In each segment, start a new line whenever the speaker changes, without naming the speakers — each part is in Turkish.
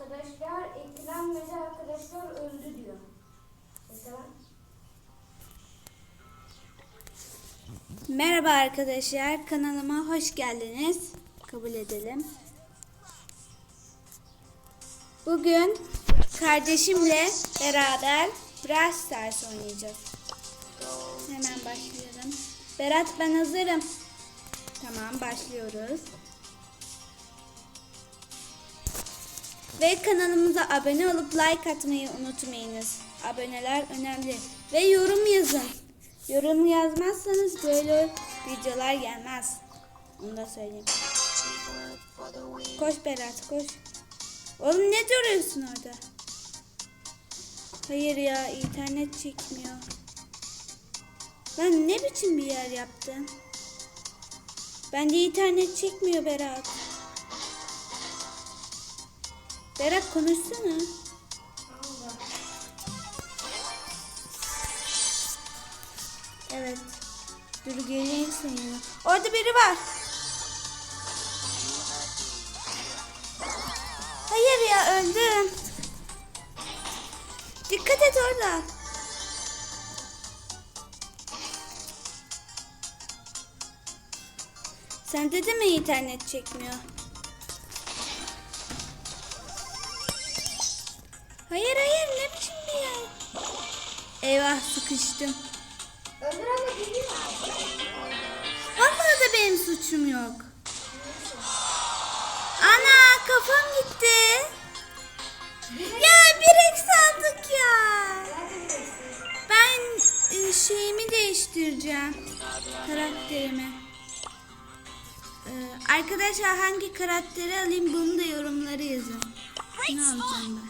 Arkadaşlar eklenmedi arkadaşlar öldü diyor. Mesela
Merhaba arkadaşlar, kanalıma hoş geldiniz. Kabul edelim. Bugün kardeşimle beraber Brawl Stars oynayacağız. Hemen başlayalım. Berat ben hazırım. Tamam başlıyoruz. Ve kanalımıza abone olup like atmayı unutmayınız. Aboneler önemli. Ve yorum yazın. Yorum yazmazsanız böyle videolar gelmez. Onu da söyleyeyim. Koş Berat koş. Oğlum ne duruyorsun orada? Hayır ya internet çekmiyor. Lan ne biçim bir yer yaptın? Bende internet çekmiyor Berat. Berat konuşsana. Evet. Dur geleyim seninle. Orada biri var. Hayır ya öldüm. Dikkat et orada. Sende de mi internet çekmiyor? Hayır hayır ne biçim bir yer? Eyvah sıkıştım.
Öldür ama gidiyor.
Vallahi da benim suçum yok. Ana kafam gitti. Ya bir eksi aldık ya. Ben e, şeyimi değiştireceğim. Karakterimi. Ee, arkadaşlar hangi karakteri alayım bunu da yorumlara yazın. Ne alacağım ben?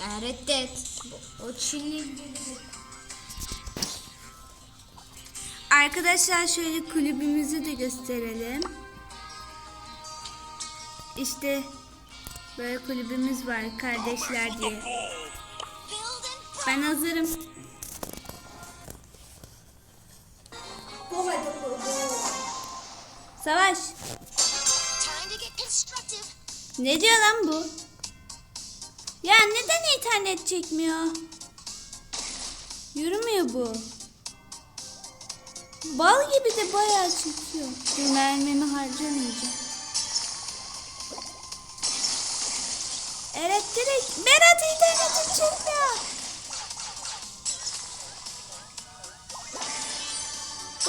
Ya reddet. O Çinli
Arkadaşlar şöyle kulübümüzü de gösterelim. İşte böyle kulübümüz var kardeşler diye. Ben hazırım. Savaş. Ne diyor lan bu? Ya neden internet çekmiyor? Yürümüyor bu. Bal gibi de bayağı çekiyor. Dur mermimi harcamayacağım. Elektrik. Berat internetim çekmiyor.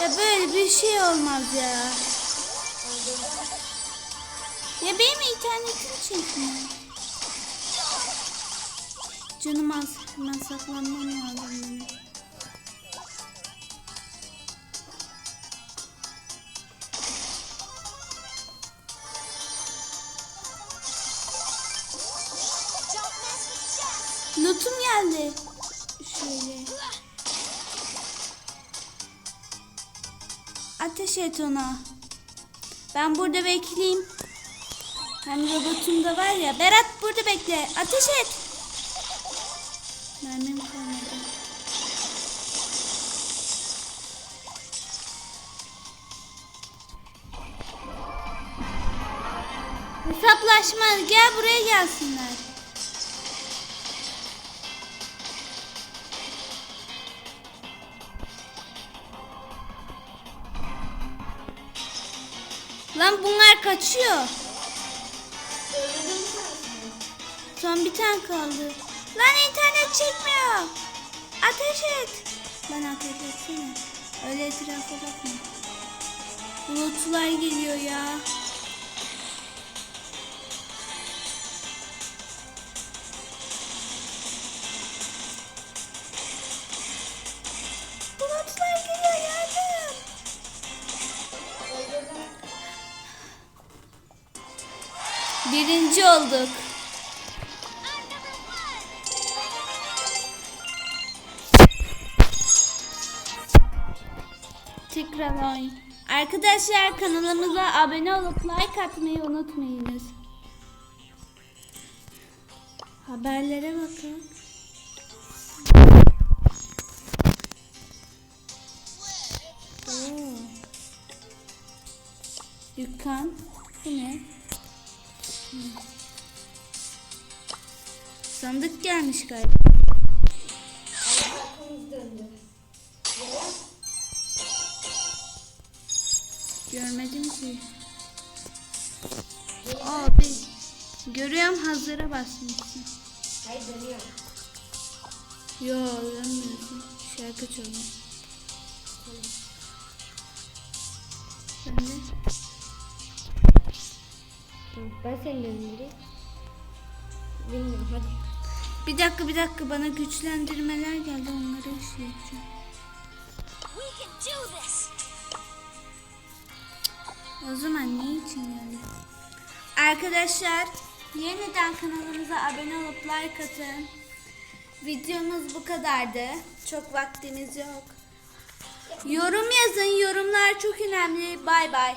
Ya böyle bir şey olmaz ya. Ya benim internetim çekmiyor. Canım az. Hemen saklanmam lazım benim. Geldi. Şöyle. Ateş et ona. Ben burada bekleyeyim. Hem robotum da var ya. Berat burada bekle. Ateş et. Mermim kalmadı. Hesaplaşma. Gel buraya gelsinler. Lan bunlar kaçıyor. Son bir tane kaldı. Lan internet çekmiyor. Ateş et. Lan ateş etsene. Öyle etrafa bakma. Bulutlar geliyor ya. Bulutlar geliyor yardım. Birinci olduk. Tekrar oyun. Arkadaşlar kanalımıza abone olup like atmayı unutmayınız. Haberlere bakın. Oo. Dükkan. Bu ne? Sandık gelmiş galiba.
Arkamız döndü.
Görmedim ki. Abi. Görüyorum hazıra basmışsın.
Hayır dönüyor.
Yo görmüyorsun. Şarkı çalıyor. Ben de.
Ben seni döndüreyim. Bilmiyorum hadi.
Bir dakika bir dakika bana güçlendirmeler geldi onları işleyeceğim.
We can do this.
O zaman ne için geldi? Arkadaşlar yeniden kanalımıza abone olup like atın. Videomuz bu kadardı. Çok vaktimiz yok. Yorum yazın. Yorumlar çok önemli. Bay bay.